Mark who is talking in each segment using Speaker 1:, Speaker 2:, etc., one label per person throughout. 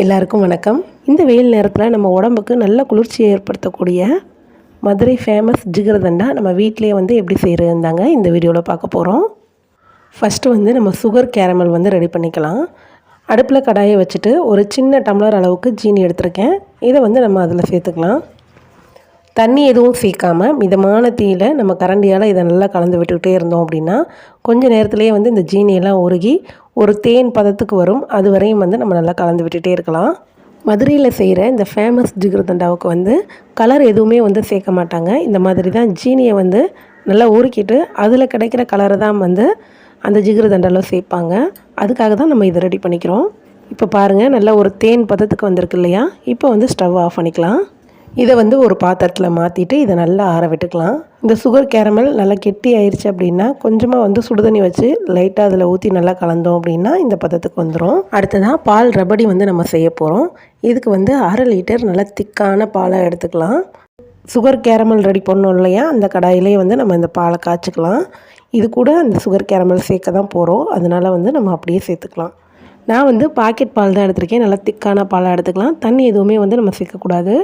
Speaker 1: எல்லாருக்கும் வணக்கம். இந்த வெயில் நேரத்தில் நம்ம உடம்புக்கு நல்ல குளிர்ச்சியை ஏற்படுத்தக்கூடிய மதுரை ஃபேமஸ் ஜிகரதண்டா நம்ம வீட்டிலே வந்து எப்படி செய்கிறதுந்தாங்க இந்த வீடியோவில் பார்க்க போகிறோம் ஃபஸ்ட்டு வந்து நம்ம சுகர் கேரமல் வந்து ரெடி பண்ணிக்கலாம். அடுப்பில் கடாயை வச்சுட்டு ஒரு சின்ன டம்ளர் அளவுக்கு ஜீனி எடுத்திருக்கேன். இதை வந்து நம்ம அதில் சேர்த்துக்கலாம். தண்ணி எதுவும் சேர்க்காமல் மிதமான தீயில் நம்ம கரண்டியால் இதை நல்லா கலந்து விட்டுக்கிட்டே இருந்தோம் அப்படின்னா கொஞ்சம் நேரத்துலேயே வந்து இந்த ஜீனியெல்லாம் உருகி ஒரு தேன் பதத்துக்கு வரும். அது வரையும் வந்து நம்ம நல்லா கலந்து விட்டுகிட்டே இருக்கலாம். மதுரையில் செய்கிற இந்த ஃபேமஸ் ஜிகிருதண்டாவுக்கு வந்து கலர் எதுவுமே வந்து சேர்க்க மாட்டாங்க. இந்த மாதிரி தான் ஜீனியை வந்து நல்லா உருக்கிட்டு அதில் கிடைக்கிற கலரை தான் வந்து அந்த ஜிகிருதண்டாவில் சேர்ப்பாங்க. அதுக்காக தான் நம்ம இதை ரெடி பண்ணிக்கிறோம். இப்போ பாருங்கள் நல்லா ஒரு தேன் பதத்துக்கு வந்திருக்கு இல்லையா? இப்போ வந்து ஸ்டவ் ஆஃப் பண்ணிக்கலாம். இதை வந்து ஒரு பாத்திரத்தில் மாற்றிட்டு இதை நல்லா ஆற விட்டுக்கலாம். இந்த சுகர் கேரமல் நல்லா கெட்டி ஆயிடுச்சு அப்படின்னா கொஞ்சமாக வந்து சுடுதண்ணி வச்சு லைட்டாக அதில் ஊற்றி நல்லா கலந்தோம் அப்படின்னா இந்த பதத்துக்கு வந்துடும் அடுத்ததாக பால் ரபடி வந்து நம்ம செய்ய போகிறோம் இதுக்கு வந்து அரை லிட்டர் நல்லா திக்கான பாலை எடுத்துக்கலாம். சுகர் கேரமல் ரெடி பண்ணோம் இல்லையா? அந்த கடாயிலே வந்து நம்ம இந்த பாலை காய்ச்சிக்கலாம். இது கூட அந்த சுகர் கேரமல் சேர்க்க தான் போகிறோம் அதனால் வந்து நம்ம அப்படியே சேர்த்துக்கலாம். நான் வந்து பாக்கெட் பால் தான் எடுத்திருக்கேன். நல்லா திக்கான பாலாக எடுத்துக்கலாம். தண்ணி எதுவுமே வந்து நம்ம சேர்க்கக்கூடாது.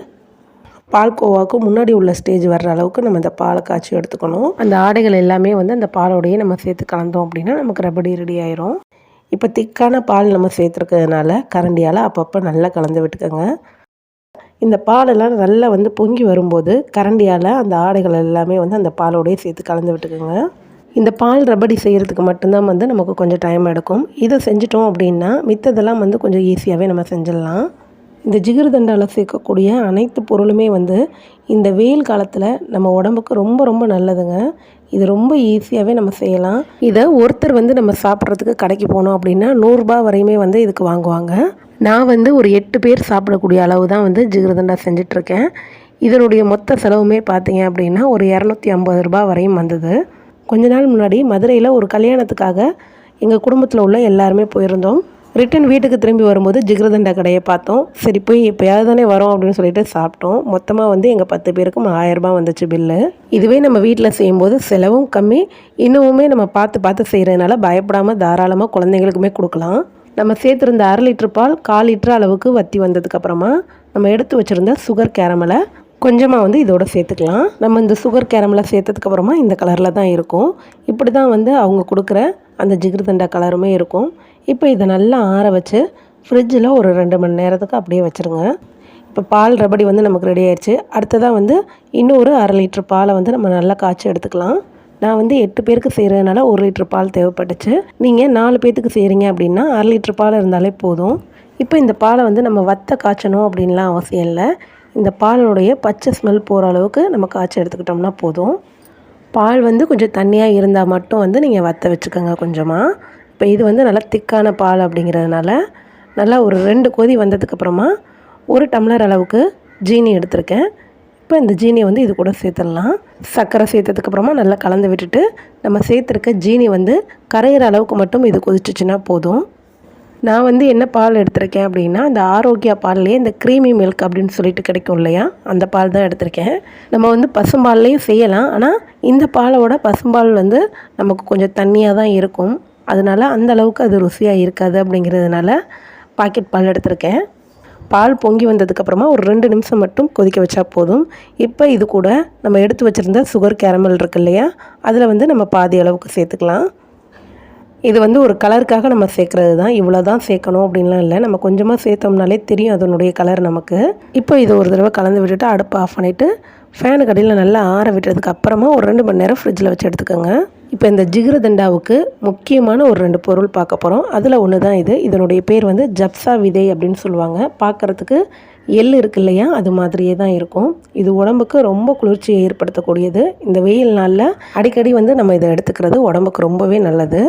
Speaker 1: பால்கோவாவுக்கு முன்னாடி உள்ள ஸ்டேஜ் வர்ற அளவுக்கு நம்ம இந்த பாலை காய்ச்சி எடுத்துக்கணும். அந்த ஆடைகள் எல்லாமே வந்து அந்த பாலோடையே நம்ம சேர்த்து கலந்தோம் அப்படின்னா நமக்கு ரபடி ரெடி ஆயிரும். இப்போ திக்கான பால் நம்ம சேர்த்துருக்கிறதுனால கரண்டியால் அப்பப்போ நல்லா கலந்து விட்டுக்கோங்க. இந்த பாலெல்லாம் நல்லா வந்து பொங்கி வரும்போது கரண்டியால் அந்த ஆடைகள் எல்லாமே வந்து அந்த பாலோடையே சேர்த்து கலந்து விட்டுக்கோங்க. இந்த பால் ரபடி செய்கிறதுக்கு மட்டும்தான் வந்து நமக்கு கொஞ்சம் டைம் எடுக்கும். இதை செஞ்சிட்டோம் அப்படின்னா மித்ததெல்லாம் வந்து கொஞ்சம் ஈஸியாகவே நம்ம செஞ்சிடலாம். இந்த ஜிகிருதண்டால் சேர்க்கக்கூடிய அனைத்து பொருளுமே வந்து இந்த வெயில் காலத்தில் நம்ம உடம்புக்கு ரொம்ப ரொம்ப நல்லதுங்க. இது ரொம்ப ஈஸியாகவே நம்ம செய்யலாம். இதை ஒருத்தர் வந்து நம்ம சாப்பிட்றதுக்கு கடைக்கு போனோம் அப்படின்னா நூறுரூபா வரையுமே வந்து இதுக்கு வாங்குவாங்க. நான் வந்து ஒரு எட்டு பேர் சாப்பிடக்கூடிய அளவு தான் வந்து ஜிகிருதண்டா செஞ்சிட்ருக்கேன். இதனுடைய மொத்த செலவுமே பார்த்தீங்க அப்படின்னா ஒரு இரநூத்தி ஐம்பது ரூபா வரையும் வந்தது. கொஞ்ச நாள் முன்னாடி மதுரையில் ஒரு கல்யாணத்துக்காக எங்கள் குடும்பத்தில் உள்ள எல்லாருமே போயிருந்தோம். ரிட்டன் வீட்டுக்கு திரும்பி வரும்போது ஜிகிரதண்டா கடையை பார்த்தோம். சரி போய் எப்போயாவது தானே வரோம் அப்படின்னு சொல்லிட்டு சாப்பிட்டோம். மொத்தமாக வந்து எங்கள் பத்து பேருக்கும் ஆயிரரூபா வந்துச்சு பில்லு இதுவே நம்ம வீட்டில் செய்யும்போது செலவும் கம்மி. இன்னமுமே நம்ம பார்த்து பார்த்து செய்கிறதுனால பயப்படாமல் தாராளமாக குழந்தைங்களுக்குமே கொடுக்கலாம். நம்ம சேர்த்துருந்த அரை லிட்டர் பால் கால் லிட்டர் அளவுக்கு வத்தி வந்ததுக்கப்புறமா நம்ம எடுத்து வச்சுருந்த சுகர் கேரமலை கொஞ்சமாக வந்து இதோட சேர்த்துக்கலாம். நம்ம இந்த சுகர் கேரமலை சேர்த்ததுக்கப்புறமா இந்த கலரில் தான் இருக்கும். இப்படி தான் வந்து அவங்க கொடுக்குற அந்த ஜிகிர்தண்டா கலருமே இருக்கும். இப்போ இதை நல்லா ஆற வச்சு ஃப்ரிட்ஜில் ஒரு ரெண்டு மணி நேரத்துக்கு அப்படியே வச்சுருங்க. இப்போ பால் ரபடி வந்து நமக்கு ரெடி ஆயிடுச்சு. அடுத்ததாக வந்து இன்னொரு அரை லிட்ரு பாலை வந்து நம்ம நல்லா காய்ச்சி எடுத்துக்கலாம். நான் வந்து எட்டு பேருக்கு செய்கிறதுனால ஒரு லிட்ரு பால் தேவைப்பட்டுச்சு. நீங்கள் நாலு பேர்த்துக்கு செய்கிறீங்க அப்படின்னா அரை லிட்ரு பால் இருந்தாலே போதும். இப்போ இந்த பாலை வந்து நம்ம வத்த காய்ச்சணும் அப்படின்லாம் அவசியம் இல்லை. இந்த பாலனுடைய பச்சை ஸ்மெல் போகிற அளவுக்கு நம்ம காய்ச்சி எடுத்துக்கிட்டோம்னா போதும். பால் வந்து கொஞ்சம் தண்ணியாக இருந்தால் மட்டும் வந்து நீங்கள் வற்ற வச்சுக்கோங்க கொஞ்சமாக இப்போ இது வந்து நல்லா திக்கான பால் அப்படிங்கிறதுனால நல்லா ஒரு ரெண்டு கொதி வந்ததுக்கப்புறமா ஒரு டம்ளர் அளவுக்கு ஜீனி எடுத்திருக்கேன். இப்போ இந்த ஜீனியை வந்து இது கூட சேர்த்துடலாம். சர்க்கரை சேர்த்ததுக்கப்புறமா நல்லா கலந்து விட்டுட்டு நம்ம சேர்த்துருக்க ஜீனி வந்து கரையிற அளவுக்கு மட்டும் இது கொதிச்சிச்சின்னா போதும். நான் வந்து என்ன பால் எடுத்திருக்கேன் அப்படின்னா இந்த ஆரோக்கியா பால்லையே இந்த க்ரீமி மில்க் அப்படின்னு சொல்லிட்டு கிடைக்கும் இல்லையா? அந்த பால் தான் எடுத்திருக்கேன். நம்ம வந்து பசும்பால்லையும் செய்யலாம். ஆனால் இந்த பாலோட பசும்பால் வந்து நமக்கு கொஞ்சம் தண்ணியாக தான் இருக்கும். அதனால் அந்த அளவுக்கு அது ருசியாக இருக்காது அப்படிங்கிறதுனால பாக்கெட் பால் எடுத்திருக்கேன். பால் பொங்கி வந்ததுக்கப்புறமா ஒரு ரெண்டு நிமிஷம் மட்டும் கொதிக்க வச்சா போதும். இப்போ இது கூட நம்ம எடுத்து வச்சுருந்த சுகர் கேரமல் இருக்கு இல்லையா? அதில் வந்து நம்ம பாதி அளவுக்கு சேர்த்துக்கலாம். இது வந்து ஒரு கலருக்காக நம்ம சேர்க்குறது தான். இவ்வளோ தான் சேர்க்கணும் அப்படின்லாம் இல்லை. நம்ம கொஞ்சமாக சேர்த்தோம்னாலே தெரியும் அதனுடைய கலர் நமக்கு. இப்போ இதை ஒரு தடவை கலந்து விட்டுட்டு அடுப்பு ஆஃப் பண்ணிவிட்டு ஃபேனு கடையில் நல்லா ஆற விட்டதுக்கு அப்புறமா ஒரு ரெண்டு மணி நேரம் ஃப்ரிட்ஜில் வச்சு எடுத்துக்கோங்க. இப்போ இந்த ஜிகிரதண்டாவுக்கு முக்கியமான ஒரு ரெண்டு பொருள் பார்க்க போகிறோம் அதில் ஒன்று தான் இது. இதனுடைய பேர் வந்து ஜப்சா விதை அப்படின்னு சொல்லுவாங்க. பார்க்குறதுக்கு எள் இருக்கு இல்லையா? அது மாதிரியே தான் இருக்கும். இது உடம்புக்கு ரொம்ப குளிர்ச்சியை ஏற்படுத்தக்கூடியது. இந்த வெயில் நாளில் அடிக்கடி வந்து நம்ம இதை எடுத்துக்கிறது உடம்புக்கு ரொம்பவே நல்லது.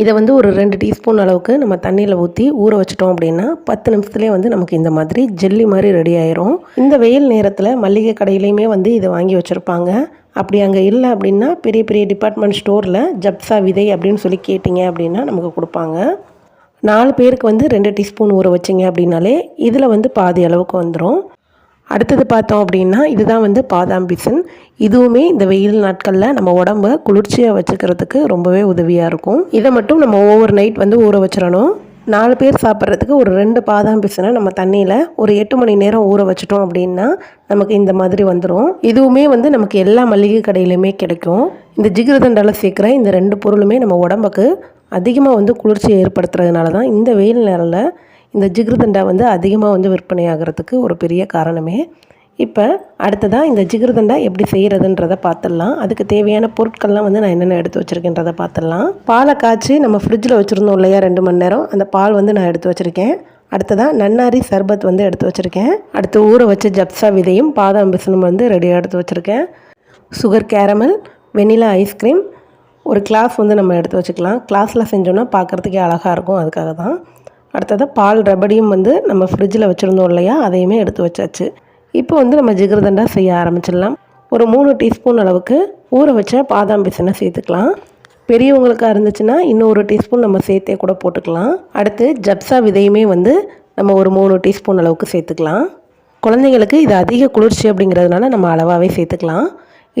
Speaker 1: இதை வந்து ஒரு ரெண்டு டீஸ்பூன் அளவுக்கு நம்ம தண்ணியில் ஊற்றி ஊற வச்சிட்டோம் அப்படின்னா பத்து நிமிஷத்துலேயே வந்து நமக்கு இந்த மாதிரி ஜெல்லி மாதிரி ரெடி ஆயிரும். இந்த வெயில் நேரத்தில் மல்லிகை கடையிலையுமே வந்து இதை வாங்கி வச்சுருப்பாங்க. அப்படி அங்கே இல்லை அப்படின்னா பெரிய பெரிய டிபார்ட்மெண்ட் ஸ்டோரில் ஜப்சா விதை அப்படின்னு சொல்லி கேட்டிங்க அப்படின்னா நமக்கு கொடுப்பாங்க. நாலு பேருக்கு வந்து ரெண்டு டீஸ்பூன் ஊற வச்சிங்க அப்படின்னாலே இதில் வந்து பாதி அளவுக்கு வந்துடும் அடுத்தது பார்த்தோம் அப்படின்னா இதுதான் வந்து பாதாம் பிசன். இதுவுமே இந்த வெயில் நாட்களில் நம்ம உடம்ப குளிர்ச்சியாக வச்சுக்கிறதுக்கு ரொம்பவே உதவியாக இருக்கும். இதை மட்டும் நம்ம ஓவர் நைட் வந்து ஊற வச்சிடணும். நாலு பேர் சாப்பிட்றதுக்கு ஒரு ரெண்டு பாதாம் பிசனை நம்ம தண்ணியில் ஒரு எட்டு மணி நேரம் ஊற வச்சிட்டோம் அப்படின்னா நமக்கு இந்த மாதிரி வந்துடும் இதுவுமே வந்து நமக்கு எல்லா மளிகை கடையிலையுமே கிடைக்கும். இந்த ஜிகிரதண்டால் சேர்க்குற இந்த ரெண்டு பொருளுமே நம்ம உடம்புக்கு அதிகமாக வந்து குளிர்ச்சியை ஏற்படுத்துறதுனால தான் இந்த வெயில் நேரில் இந்த ஜிகிருதண்டா வந்து அதிகமாக வந்து விற்பனை ஆகிறதுக்கு ஒரு பெரிய காரணமே. இப்போ அடுத்ததாக இந்த ஜிகிருதண்டா எப்படி செய்கிறதுன்றதை பார்த்துடலாம் அதுக்கு தேவையான பொருட்கள்லாம் வந்து நான் என்னென்ன எடுத்து வச்சுருக்கேன்றதை பார்த்துடலாம் பாலை காய்ச்சி நம்ம ஃப்ரிட்ஜில் வச்சுருந்தோம் இல்லையா ரெண்டு மணி நேரம். அந்த பால் வந்து நான் எடுத்து வச்சுருக்கேன். அடுத்ததாக நன்னாரி சர்பத் வந்து எடுத்து வச்சுருக்கேன். அடுத்து ஊற வச்ச ஜப்சா விதையும் பாதாம் பிசனும் வந்து ரெடியாக எடுத்து வச்சுருக்கேன். Sugar caramel vanilla ice cream ஒரு கிளாஸ் வந்து நம்ம எடுத்து வச்சுக்கலாம். கிளாஸில் செஞ்சோன்னா பார்க்குறதுக்கே அழகாக இருக்கும். அதுக்காக தான் அடுத்தது பால் ரபடியும் வந்து நம்ம ஃப்ரிட்ஜில் வச்சுருந்தோம் இல்லையா அதையுமே எடுத்து வச்சாச்சு. இப்போ வந்து நம்ம ஜிகிரதண்டா செய்ய ஆரம்பிச்சிடலாம். ஒரு மூணு டீஸ்பூன் அளவுக்கு ஊற வச்ச பாதாம் பிசினை சேர்த்துக்கலாம். பெரியவங்களுக்காக இருந்துச்சுன்னா இன்னும் ஒரு டீஸ்பூன் நம்ம சேர்த்தே கூட போட்டுக்கலாம். அடுத்து ஜப்சா விதையுமே வந்து நம்ம ஒரு மூணு டீஸ்பூன் அளவுக்கு சேர்த்துக்கலாம். குழந்தைங்களுக்கு இது அதிக குளிர்ச்சி அப்படிங்கிறதுனால நம்ம அளவாகவே சேர்த்துக்கலாம்.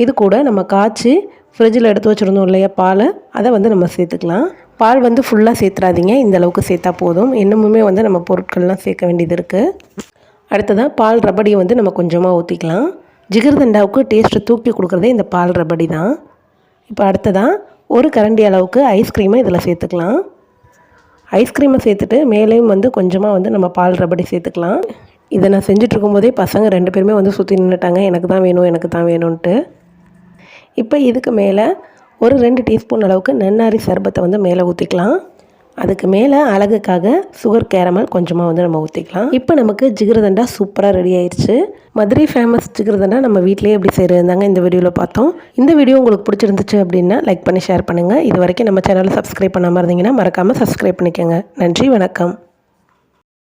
Speaker 1: இது கூட நம்ம காய்ச்சி ஃப்ரிட்ஜில் எடுத்து வச்சுருந்தோம் இல்லையா பால்? அதை வந்து நம்ம சேர்த்துக்கலாம். பால் வந்து ஃபுல்லாக சேர்த்துறாதீங்க. இந்த அளவுக்கு சேர்த்தா போதும். இன்னமுமே வந்து நம்ம பொருட்கள்லாம் சேர்க்க வேண்டியது இருக்குது அடுத்ததாக பால் ரபடியை வந்து நம்ம கொஞ்சமாக ஊற்றிக்கலாம் ஜிகிர்தண்டாவுக்கு டேஸ்ட்டு தூக்கி கொடுக்குறதே இந்த பால் ரபடி தான். இப்போ அடுத்ததாக ஒரு கரண்டி அளவுக்கு ஐஸ்கிரீமை இதில் சேர்த்துக்கலாம். ஐஸ்கிரீமை சேர்த்துட்டு மேலேயும் வந்து கொஞ்சமாக வந்து நம்ம பால் ரபடி சேர்த்துக்கலாம். இதை நான் செஞ்சுட்டு பசங்க ரெண்டு பேருமே வந்து சுற்றி நின்றுட்டாங்க எனக்கு தான் வேணும் எனக்கு தான் வேணும்ன்ட்டு. இப்போ இதுக்கு மேலே ஒரு ரெண்டு டீஸ்பூன் அளவுக்கு நன்னாரி சர்பத்தை வந்து மேலே ஊற்றிக்கலாம் அதுக்கு மேலே அழகுக்காக சுகர் கேரமல் கொஞ்சமாக வந்து நம்ம ஊற்றிக்கலாம் இப்போ நமக்கு ஜிகிரதண்டா சூப்பராக ரெடி ஆயிடுச்சு மதுரை ஃபேமஸ் ஜிகிரதண்டா நம்ம வீட்டிலேயே எப்படி செய்கிறதாங்க இந்த வீடியோவில் பார்த்தோம். இந்த வீடியோ உங்களுக்கு பிடிச்சிருந்துச்சு அப்படின்னா லைக் பண்ணி ஷேர் பண்ணுங்கள் இது வரைக்கும் நம்ம சேனலை சப்ஸ்கிரைப் பண்ணாமல் இருந்தீங்கன்னா மறக்காமல் சப்ஸ்கிரைப் பண்ணிக்கோங்க. நன்றி வணக்கம்.